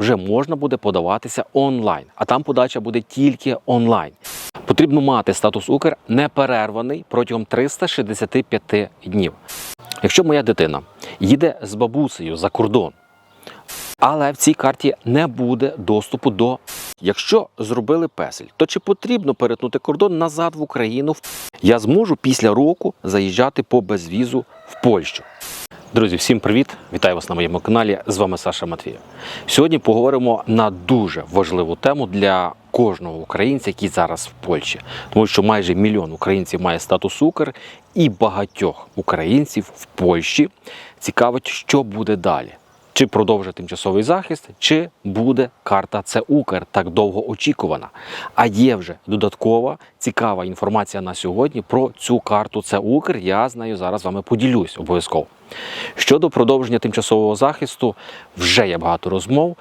вже можна буде подаватися онлайн, а там подача буде тільки онлайн. Потрібно мати статус Укр неперерваний протягом 365 днів. Якщо моя дитина їде з бабусею за кордон, але в цій карті не буде доступу до. Якщо зробили песель, то чи потрібно перетнути кордон назад в Україну? Я зможу після року заїжджати по безвізу в Польщу. Друзі, всім привіт! Вітаю вас на моєму каналі. З вами Саша Матвієв. Сьогодні поговоримо на дуже важливу тему для кожного українця, який зараз в Польщі, тому що майже мільйон українців має статус Укр, і багатьох українців в Польщі цікавить, що буде далі. Чи продовжить тимчасовий захист, чи буде карта це Укр так довго очікувана. А є вже додаткова цікава інформація на сьогодні про цю карту це Укр. Я з нею зараз з вами поділюсь обов'язково. Щодо продовження тимчасового захисту, вже є багато розмов.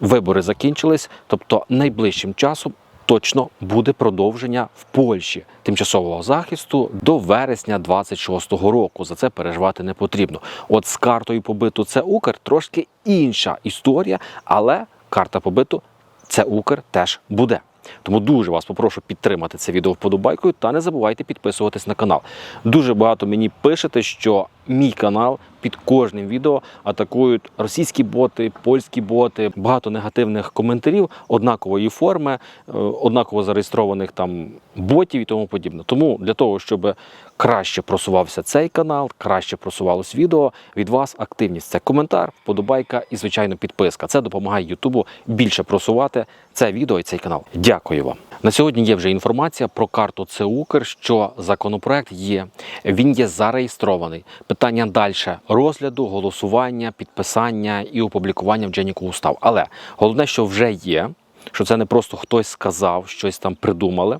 Вибори закінчились, тобто найближчим часом точно буде продовження в Польщі тимчасового захисту до вересня 26-го року. За це переживати не потрібно. От з картою побиту це Укр трошки інша історія, але карта побиту це Укр теж буде. Тому дуже вас попрошу підтримати це відео вподобайкою та не забувайте підписуватись на канал. Дуже багато мені пишете, що мій канал під кожним відео атакують російські боти, польські боти, багато негативних коментарів однакової форми, е, однаково зареєстрованих там ботів і тому подібне. Тому для того, щоб краще просувався цей канал, краще просувалось відео, від вас активність це коментар, вподобайка і звичайно підписка. Це допомагає Ютубу більше просувати це відео і цей канал. Дякую вам. На сьогодні є вже інформація про карту ЦУКР, що законопроект є. Він є зареєстрований. Питання далі розгляду, голосування, підписання і опублікування в Дженіку устав. Але головне, що вже є. Що це не просто хтось сказав, щось там придумали,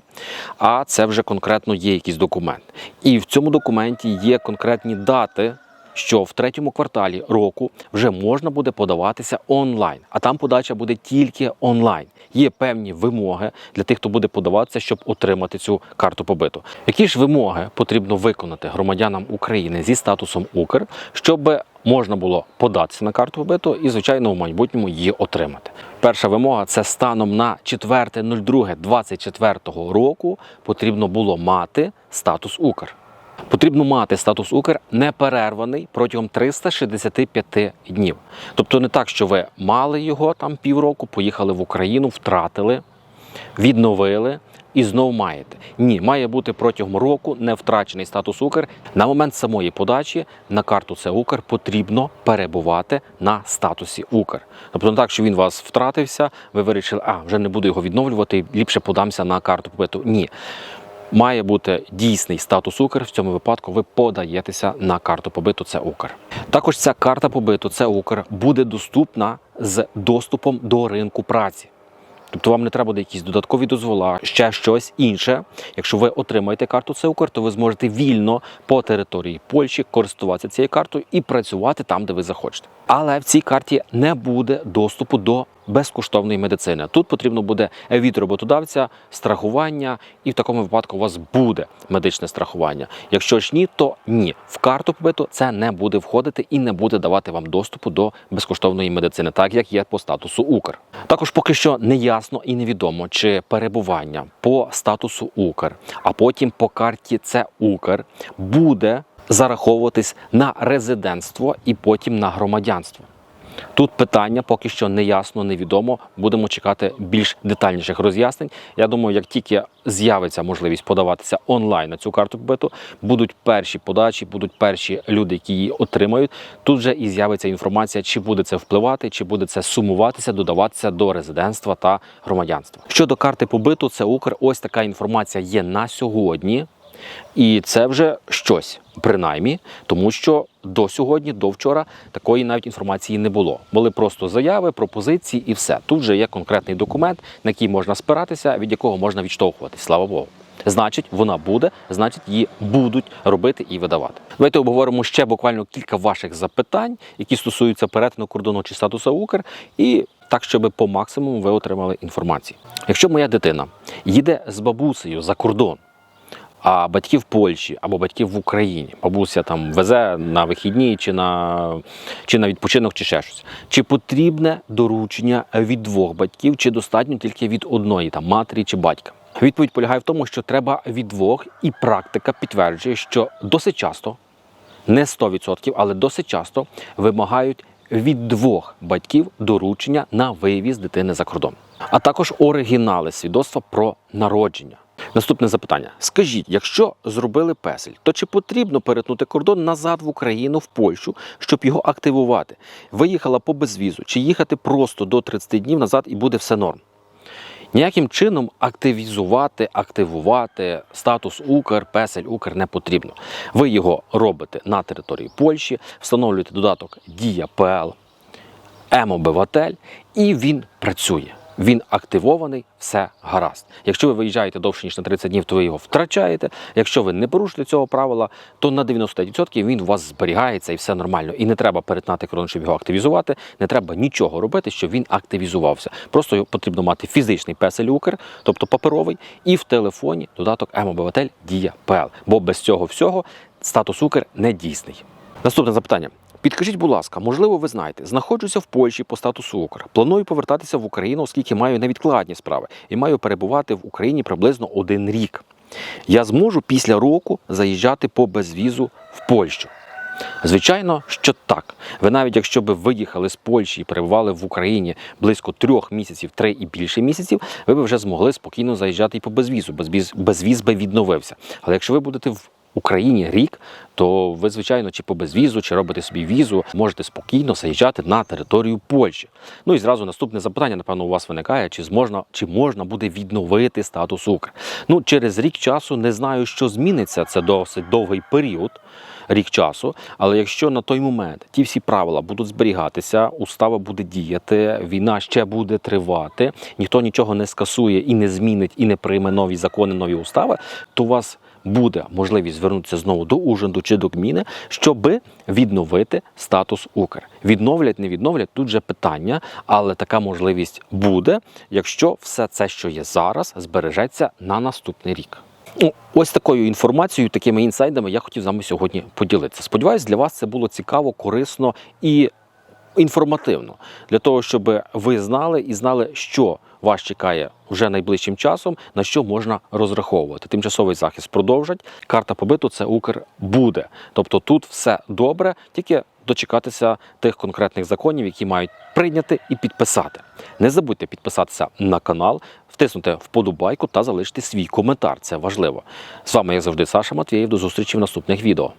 а це вже конкретно є якийсь документ. І в цьому документі є конкретні дати, що в третьому кварталі року вже можна буде подаватися онлайн, а там подача буде тільки онлайн. Є певні вимоги для тих, хто буде подаватися, щоб отримати цю карту побиту. Які ж вимоги потрібно виконати громадянам України зі статусом Укр, щоб можна було податися на карту побиту і, звичайно, в майбутньому її отримати. Перша вимога це станом на 4.02.24 року потрібно було мати статус Укр. Потрібно мати статус Укр неперерваний протягом 365 днів. Тобто не так, що ви мали його там півроку, поїхали в Україну, втратили, відновили і знов маєте. Ні, має бути протягом року не втрачений статус Укр. На момент самої подачі на карту це Укр потрібно перебувати на статусі Укр. Тобто не так, що він вас втратився, ви вирішили, а вже не буду його відновлювати, ліпше подамся на карту побиту. Ні. Має бути дійсний статус Укр. В цьому випадку ви подаєтеся на карту побиту це Укр. Також ця карта побиту це Укр буде доступна з доступом до ринку праці. Тобто вам не треба буде якісь додаткові дозвола, ще щось інше. Якщо ви отримаєте карту ЦУКР, то ви зможете вільно по території Польщі користуватися цією картою і працювати там, де ви захочете. Але в цій карті не буде доступу до безкоштовної медицини. Тут потрібно буде від роботодавця страхування, і в такому випадку у вас буде медичне страхування. Якщо ж ні, то ні. В карту побиту це не буде входити і не буде давати вам доступу до безкоштовної медицини, так як є по статусу Укр. Також поки що не ясно і невідомо, чи перебування по статусу Укр, а потім по карті це Укр буде зараховуватись на резидентство і потім на громадянство. Тут питання поки що не ясно, невідомо. Будемо чекати більш детальніших роз'яснень. Я думаю, як тільки з'явиться можливість подаватися онлайн на цю карту побиту, будуть перші подачі, будуть перші люди, які її отримають. Тут вже і з'явиться інформація, чи буде це впливати, чи буде це сумуватися, додаватися до резидентства та громадянства. Щодо карти побиту, це Укр. Ось така інформація є на сьогодні. І це вже щось, принаймні, тому що до сьогодні, до вчора, такої навіть інформації не було. Були просто заяви, пропозиції і все. Тут вже є конкретний документ, на який можна спиратися, від якого можна відштовхуватись. Слава Богу. Значить, вона буде, значить, її будуть робити і видавати. Давайте обговоримо ще буквально кілька ваших запитань, які стосуються перетину кордону чи статусу Укр, і так, щоб по максимуму ви отримали інформацію. Якщо моя дитина їде з бабусею за кордон, а батьки в Польщі або батьки в Україні. Бабуся там везе на вихідні чи на, чи на відпочинок, чи ще щось. Чи потрібне доручення від двох батьків, чи достатньо тільки від одної, там матері чи батька? Відповідь полягає в тому, що треба від двох, і практика підтверджує, що досить часто, не 100%, але досить часто вимагають від двох батьків доручення на вивіз дитини за кордон, а також оригінали свідоцтва про народження. Наступне запитання: скажіть, якщо зробили песель, то чи потрібно перетнути кордон назад в Україну в Польщу, щоб його активувати? Виїхала по безвізу, чи їхати просто до 30 днів назад і буде все норм? Ніяким чином активізувати, активувати статус Укр, песель Укр не потрібно. Ви його робите на території Польщі, встановлюєте додаток Дія ПЛ, М-обиватель, і він працює. Він активований, все гаразд. Якщо ви виїжджаєте довше ніж на 30 днів, то ви його втрачаєте. Якщо ви не порушите цього правила, то на 95% він у вас зберігається і все нормально. І не треба перетнати кордон, щоб його активізувати. Не треба нічого робити, щоб він активізувався. Просто потрібно мати фізичний песель Укр, тобто паперовий, і в телефоні додаток М-обиватель Дія ПЛ. Бо без цього всього статус Укр не дійсний. Наступне запитання. Підкажіть, будь ласка, можливо, ви знаєте, знаходжуся в Польщі по статусу Укр. Планую повертатися в Україну, оскільки маю невідкладні справи і маю перебувати в Україні приблизно один рік. Я зможу після року заїжджати по безвізу в Польщу. Звичайно, що так. Ви навіть якщо би виїхали з Польщі і перебували в Україні близько трьох місяців, три і більше місяців, ви б вже змогли спокійно заїжджати і по безвізу. Безвіз, безвіз би відновився. Але якщо ви будете в Україні рік, то ви, звичайно, чи по безвізу, чи робите собі візу, можете спокійно заїжджати на територію Польщі. Ну і зразу наступне запитання, напевно, у вас виникає: чи зможна, чи можна буде відновити статус Укр? Ну, через рік часу не знаю, що зміниться. Це досить довгий період. Рік часу, але якщо на той момент ті всі правила будуть зберігатися, устава буде діяти, війна ще буде тривати, ніхто нічого не скасує і не змінить, і не прийме нові закони, нові устави, то у вас буде можливість звернутися знову до Ужинду чи до Кміни, щоби відновити статус Укр. Відновлять, не відновлять тут же питання, але така можливість буде, якщо все це, що є зараз, збережеться на наступний рік. Ну, ось такою інформацією, такими інсайдами я хотів з вами сьогодні поділитися. Сподіваюсь, для вас це було цікаво, корисно і інформативно для того, щоб ви знали і знали, що вас чекає вже найближчим часом, на що можна розраховувати. Тимчасовий захист продовжать. Карта побиту це Укр буде. Тобто тут все добре, тільки дочекатися тих конкретних законів, які мають прийняти і підписати. Не забудьте підписатися на канал, втиснути вподобайку та залишити свій коментар. Це важливо. З вами, як завжди, Саша Матвєєв. До зустрічі в наступних відео.